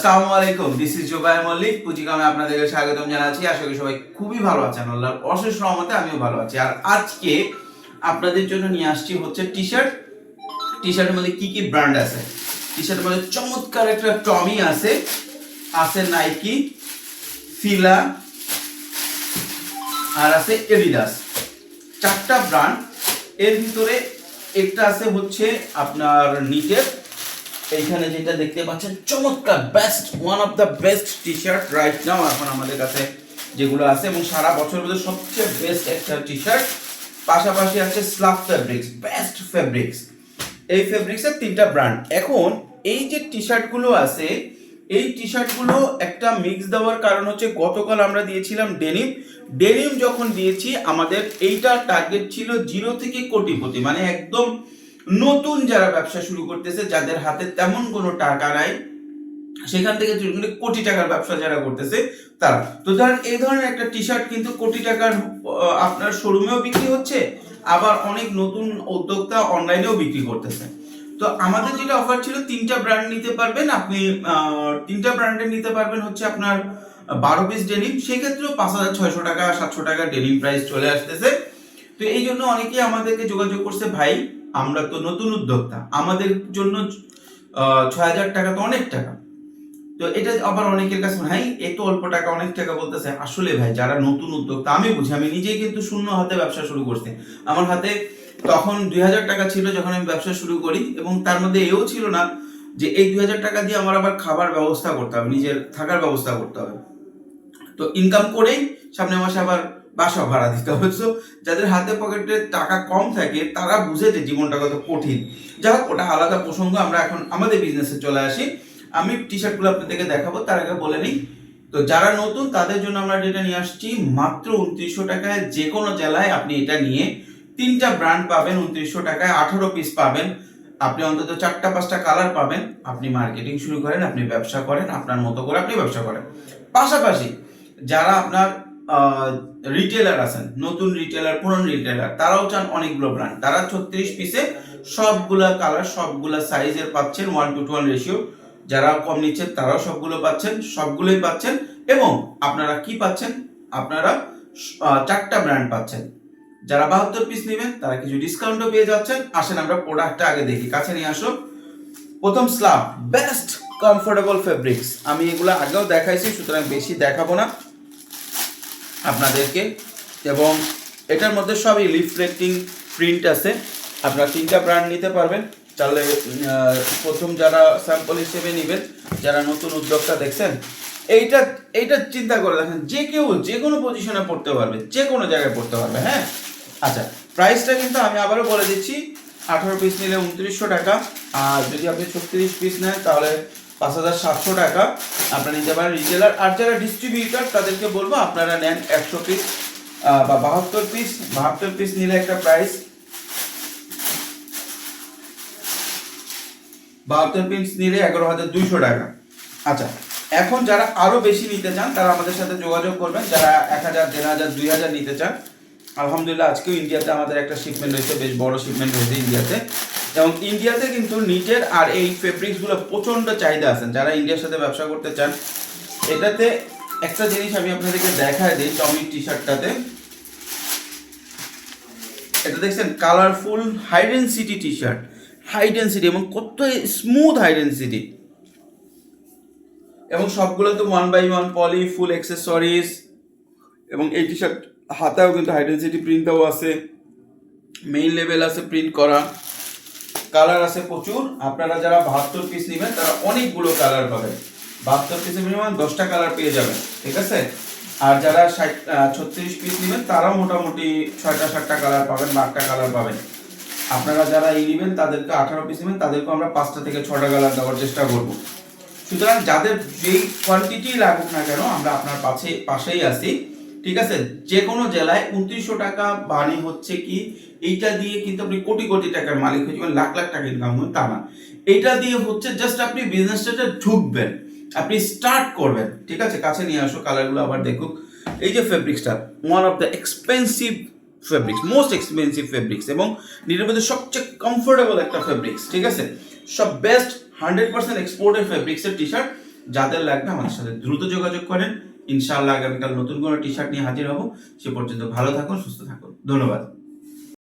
আসসালামু আলাইকুম this is Jubai Mallick পুঁজিকামে আপনাদেরকে স্বাগতম জানাচ্ছি। আশা করি সবাই খুবই ভালো আছেন, আল্লাহর অশেষ রহমতে আমিও ভালো আছি। আর আজকে আপনাদের জন্য নিয়ে আসছি হচ্ছে টি শার্ট টি শার্টের মধ্যে কি কি ব্র্যান্ড আছে? টি শার্টের মধ্যে চমৎকার একটা টমি আছে আছে নাইকি ফিলা আর আছে এডিডাস চারটা ব্র্যান্ড এর ভিতরে একটা আছে হচ্ছে আপনার নিটের এইখানে যেটা দেখতে পাচ্ছেন, চমৎকার best one of the best T shirt right now এখন আমাদের কাছে যেগুলো আছে এবং সারা বছর মধ্যে সবচেয়ে বেস্ট একটা টি শার্ট পাশাপাশি আছে স্লাফ ফেব্রিক্স বেস্ট ফেব্রিক্স এই ফেব্রিক্সের তিনটা ব্র্যান্ড এখন এই যে টি শার্টগুলো আছে, এই টি শার্টগুলো একটা মিক্স দেওয়ার কারণ হচ্ছে গতকাল আমরা দিয়েছিলাম ডেনিম ডেনিম যখন দিয়েছি, আমাদের এইটা টার্গেট ছিল জিরো থেকে কোটিপতি মানে একদম নতুন যারা ব্যবসা শুরু করতেছে, যাদের হাতে তেমন কোনো টাকা নাই, সেখান থেকে কোটি টাকার ব্যবসা যারা করতেছে, তারা। তো ধরেন এই ধরনের একটা টি শার্ট কিন্তু কোটি টাকার আপনার শোরুমেও বিক্রি হচ্ছে, আবার অনেক নতুন উদ্যোক্তা অনলাইনেও বিক্রি করতেছে। তো আমাদের যেটা অফার ছিল, তিনটা ব্র্যান্ড নিতে পারবেন, আপনি তিনটা ব্র্যান্ডের নিতে পারবেন হচ্ছে আপনার বারো পিস ডেনিম সেক্ষেত্রেও পাঁচ হাজার ছয়শো টাকা, সাতশো টাকা ডেনিম প্রাইস চলে আসতেছে। তো এই জন্য অনেকেই আমাদেরকে যোগাযোগ করছে, ভাই আমরা তো নতুন উদ্যোক্তা। আমাদের জন্য ছয় হাজার টাকা তো অনেক টাকা। তো এটা আবার অনেকের কাছে ভাই এত অল্প টাকা, অনেক টাকা বলতেছে। আসলে ভাই, যারা নতুন উদ্যোক্তা, আমি বুঝি, আমি নিজেই কিন্তু শূন্য হাতে ব্যবসা শুরু করছি। আমার হাতে তখন দুই হাজার টাকা ছিল যখন আমি ব্যবসা শুরু করি, এবং তার মধ্যে এও ছিল না যে এই দুই হাজার টাকা দিয়ে আমার আবার খাবার ব্যবস্থা করতে হবে, নিজের থাকার ব্যবস্থা করতে হবে। তো ইনকাম করেই সামনে মাসে আবার বাসা ভাড়া দিতে হবে। তো যাদের হাতে পকেটে টাকা কম থাকে, তারা বুঝে যে জীবনটা কত কঠিন। যাই হোক, ওটা আলাদা প্রসঙ্গ, আমরা এখন আমাদের বিজনেসে চলে আসি। আমি টি শার্টগুলো আপনাদেরকে দেখাবো, তার আগে বলে নিই। তো যারা নতুন, তাদের জন্য আমরা যেটা নিয়ে আসছি, মাত্র উনত্রিশশো টাকায় যে কোনো জেলায় আপনি এটা নিয়ে তিনটা ব্র্যান্ড পাবেন, উনত্রিশশো টাকায় আঠারো পিস পাবেন। আপনি অন্তত চারটা, পাঁচটা কালার পাবেন। আপনি মার্কেটিং শুরু করেন, আপনি ব্যবসা করেন, আপনার মতো করে আপনি ব্যবসা করেন। পাশাপাশি, যারা আপনার রিটেলার আছেন, নতুন রিটেলার পুরনো রিটেলার তারাও চান অনেকগুলো ব্র্যান্ড তারা ছত্রিশ পিসে সবগুলা কালার সবগুলা সাইজের পাচ্ছেন one two two one ratio যারা কম নিচ্ছেন, তারাও সবগুলো পাচ্ছেন, সবগুলোই পাচ্ছেন। এবং আপনারা কি পাচ্ছেন? আপনারা চারটা ব্র্যান্ড পাচ্ছেন। যারা বাহাত্তর পিস নেবেন, তারা কিছু ডিসকাউন্টও পেয়ে যাচ্ছেন। আসেন আমরা প্রোডাক্টটা আগে দেখি, কাছে নিয়ে আসো প্রথম স্লাব বেস্ট কমফোর্টেবল ফেব্রিক্স আমি এগুলো আগেও দেখাইছি, সুতরাং বেশি দেখাবো না। আপনাদেরকে। এবং এটার মধ্যে সবই রিফ্লেক্টিং প্রিন্ট আছে। আপনারা তিনটা ব্র্যান্ড নিতে পারবেন। তাহলে প্রথম যারা স্যাম্পল হিসেবে নেবেন, যারা নতুন উদ্যোক্তা দেখছেন, এইটা এইটা চিন্তা করে দেখেন, যে কেউ যে কোনো পজিশনে পড়তে পারবে, যে কোনো জায়গায় পড়তে পারবে হ্যাঁ? আচ্ছা প্রাইসটা কিন্তু আমি আবারও বলে দিচ্ছি, আঠারো পিস নিলে উনত্রিশশো টাকা, আর যদি আপনি ছত্রিশ পিস নেন, তাহলে পাঁচ হাজার সাতশো টাকা। আপনারা নিতে পারেন রিটেলার আর যারা ডিস্ট্রিবিউটার তাদেরকে বলব আপনারা নেন একশো পিস বা বাহাত্তর পিস বাহাত্তর পিস নিলে একটা প্রাইস বাহাত্তর পিস নিলে এগারো হাজার দুইশো টাকা। আচ্ছা এখন যারা আরও বেশি নিতে চান, তারা আমাদের সাথে যোগাযোগ করবেন। যারা এক হাজার, দেড় হাজার, দুই হাজার নিতে চান, আলহামদুলিল্লাহ আজকেও ইন্ডিয়াতে আমাদের একটা শিপমেন্ট হয়েছে বেশ বড় শিপমেন্ট হয়েছে ইন্ডিয়াতে এবং ইন্ডিয়াতে কিন্তু নিটের আর এই ফেব্রিক্সগুলো প্রচণ্ড চাহিদা আছেন যারা ইন্ডিয়ার সাথে ব্যবসা করতে চান, এটাতে একটা জিনিস আমি আপনাদেরকে দেখায় দিই টমিক টি শার্টটাতে এটা দেখছেন colourful high density T shirt high density এবং কত স্মুথ হাই ডেন্সিটি এবং সবগুলো তো one by one poly full accessories এবং এই টি শার্ট হাতাও কিন্তু হাই ডেন্সিটি প্রিন্টটাও আছে। মেইন লেভেল আছে প্রিন্ট করা। কালার আছে প্রচুর। আপনারা যারা বাহাত্তর পিস নেবেন, তারা অনেকগুলো কালার পাবেন। বাহাত্তর পিসে মিনিমাম দশটা কালার পেয়ে যাবেন, ঠিক আছে? আর যারা ষাট ছত্রিশ পিস নেবেন, তারাও মোটামুটি ছয়টা, সাতটা কালার পাবেন বা আটটা কালার পাবেন। আপনারা যারা এই নেবেন, তাদেরকে আঠারো পিস নেবেন তাদেরকে আমরা পাঁচটা থেকে ছটা কালার দেওয়ার চেষ্টা করব। সুতরাং যাদের যেই কোয়ান্টিটি লাগুক না কেন, আমরা আপনার পাশে পাশেই আছি। ঠিক আছে? যে কোনো জেলায় উনত্রিশশো টাকা বাড়ি হচ্ছে কি? এইটা দিয়ে কিন্তু আপনি কোটি কোটি টাকার মালিক হয়ে যাবেন, লাখ লাখ টাকা ইনকাম হবে, তা না। এইটা দিয়ে হচ্ছে জাস্ট আপনি বিজনেসটাতে ঢুকবেন, আপনি স্টার্ট করবেন, ঠিক আছে? কাছে নিয়ে আসো কালারগুলো আবার দেখুক। এই যে ফেব্রিক্সটা one of the expensive fabrics most expensive fabrics এবং নিজের মধ্যে সবচেয়ে কমফোর্টেবল একটা ফেব্রিক্স ঠিক আছে? সব বেস্ট হান্ড্রেড পার্সেন্ট এক্সপোর্টেড ফেব্রিক্সের টি শার্ট যাদের লাগবে আমাদের সাথে দ্রুত যোগাযোগ করেন। ইনশাআল্লাহ আগামীকাল নতুন কোনো টি শার্ট নিয়ে হাজির হব। সে পর্যন্ত ভালো থাকুন, সুস্থ থাকুন। ধন্যবাদ।